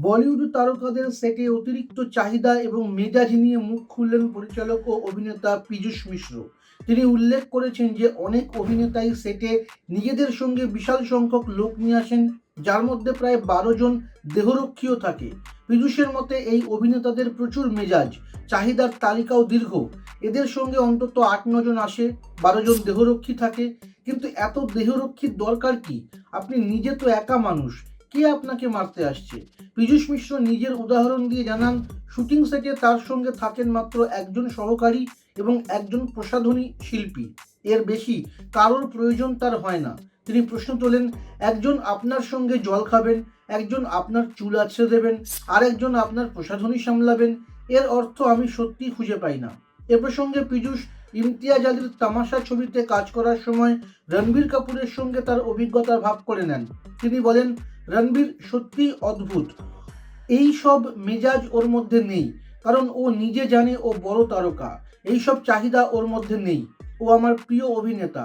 বলিউড তারকাদের সেটে অতিরিক্ত চাহিদা এবং মেজাজ নিয়ে মুখ খুললেন পরিচালক ও অভিনেতা পীযূষ মিশ্র। তিনি উল্লেখ করেছেন যে, অনেক অভিনেতাই সেটে নিজেদের সঙ্গে বিশাল সংখ্যক লোক নিয়ে আসেন, যার মধ্যে প্রায় বারো জন দেহরক্ষীও থাকে। পীযূষের মতে, এই অভিনেতাদের প্রচুর মেজাজ, চাহিদার তালিকাও দীর্ঘ। এদের সঙ্গে অন্তত আট নজন আসে, বারো জন দেহরক্ষী থাকে। কিন্তু এত দেহরক্ষীর দরকার কি? আপনি নিজে তো একা মানুষ। কে আপনাকে মারতে আসছে? পীযূষ মিশ্র নিজের উদাহরণ দিয়ে জানান, শুটিং সেটে তার সঙ্গে থাকেন মাত্র একজন সহকারী এবং একজন প্রসাধনী শিল্পী। এর বেশি কারোর প্রয়োজন তার হয় না। তিনি প্রশ্ন তোলেন, একজন আপনার সঙ্গে জল খাবেন, একজন আপনার চুল আছড়ে দেবেন আর একজন আপনার প্রসাধনী সামলাবেন। এর অর্থ আমি সত্যিই খুঁজে পাই না। এ প্রসঙ্গে পীযূষ ইমতিয়াজ আলীর তামাশা ছবিতে কাজ করার সময় রণবীর কাপুরের সঙ্গে তার অভিজ্ঞতা ভাগ করে নেন। তিনি বলেন রণবীর সত্যিই অদ্ভুত। এই সব মেজাজ ওর মধ্যে নেই, কারণ ও নিজে জানে ও বড় তারকা। এই সব চাহিদা ওর মধ্যে নেই। ও আমার প্রিয় অভিনেতা।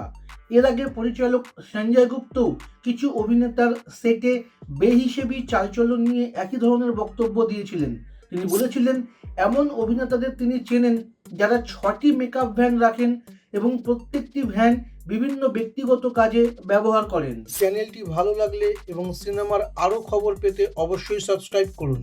এর আগে পরিচালক সঞ্জয় গুপ্ত কিছু অভিনেতার সেটে বেহিসেবি চালচলন নিয়ে একই ধরনের বক্তব্য দিয়েছিলেন। তিনি বলেছিলেন, এমন অভিনেতাদের তিনি চেনেন যারা ছটি মেকআপ ভ্যান রাখেন এবং প্রত্যেকটি ভ্যান বিভিন্ন ব্যক্তিগত কাজে ব্যবহার করেন। চ্যানেলটি ভালো লাগলে এবং সিনেমার আরও খবর পেতে অবশ্যই সাবস্ক্রাইব করুন।